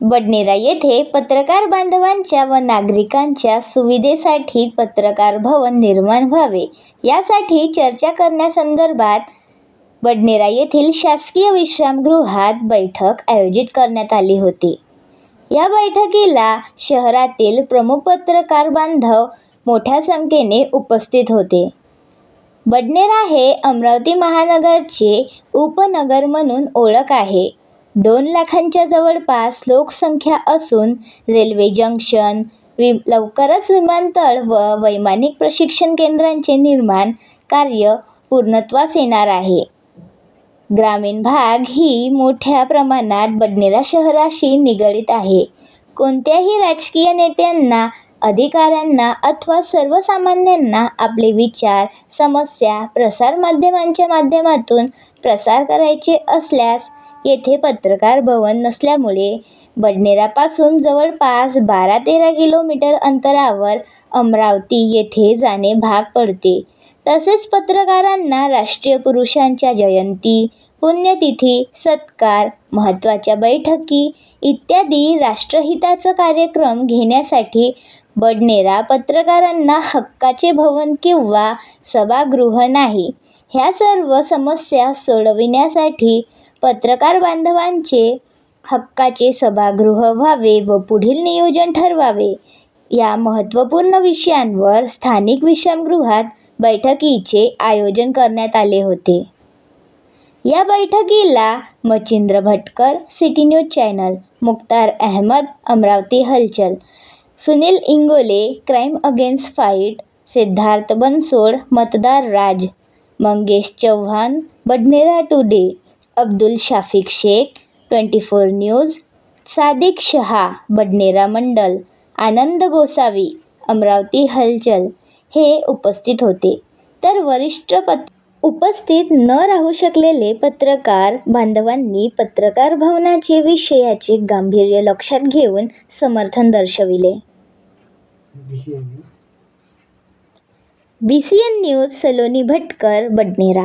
बडनेरा येथे पत्रकार बांधवांच्या व नागरिकांच्या सुविधेसाठी पत्रकार भवन निर्माण व्हावे. यासाठी चर्चा करण्यासंदर्भात बडनेरा येथील शासकीय विश्रामगृहात बैठक आयोजित करण्यात आली होती. या बैठकीला शहरातील प्रमुख पत्रकार बांधव मोठ्या संख्येने उपस्थित होते. बडनेरा हे अमरावती महानगरचे उपनगर म्हणून ओळख आहे. दोन लाखांच्या जवळपास लोकसंख्या असून रेल्वे जंक्शन वि लवकरच विमानतळ व वैमानिक प्रशिक्षण केंद्रांचे निर्माण कार्य पूर्णत्वास येणार आहे. ग्रामीण भाग ही मोठ्या प्रमाणात बडनेरा शहराशी निगडीत आहे. कोणत्याही राजकीय नेत्यांना अधिकाऱ्यांना अथवा सर्वसामान्यांना आपले विचार समस्या प्रसारमाध्यमांच्या माध्यमातून प्रसार करायचे असल्यास येथे पत्रकार भवन नसल्यामुळे बडनेरापासून जवळपास बारा तेरा किलोमीटर अंतरावर अमरावती येथे जाणे भाग पडते. तसेच पत्रकारांना राष्ट्रीय पुरुषांच्या जयंती पुण्यतिथी सत्कार महत्त्वाच्या बैठकी इत्यादी राष्ट्रहिताचा कार्यक्रम घेण्यासाठी बडनेरा पत्रकारांना हक्काचे भवन किंवा सभागृह नाही. ह्या सर्व समस्या सोडविण्यासाठी पत्रकार बांधवांचे हक्काचे सभागृह व्हावे व पुढील नियोजन ठरवावे. या महत्त्वपूर्ण विषयांवर स्थानिक विश्रामगृहात बैठकीचे आयोजन करण्यात आले होते. या बैठकीला Machhindra Bhatkar city news channel Mukhtar Ahmad Amravati Halchal Sunil Ingole crime against fight Siddharth Bansod Matdar Raj Mangesh Chavan Badnera today Abdul Shafiq Shaikh twenty four news Sadiq Shah Badnera Mandal Anand Gosavi Amravati Halchal हे उपस्थित होते. तर वरिष्ठ पत उपस्थित न राहू शकलेले पत्रकार बांधवांनी पत्रकार भवनाचे विषयाचे गांभीर्य लक्षात घेऊन समर्थन दर्शविले. B C N news Saloni Bhatkar Badnera.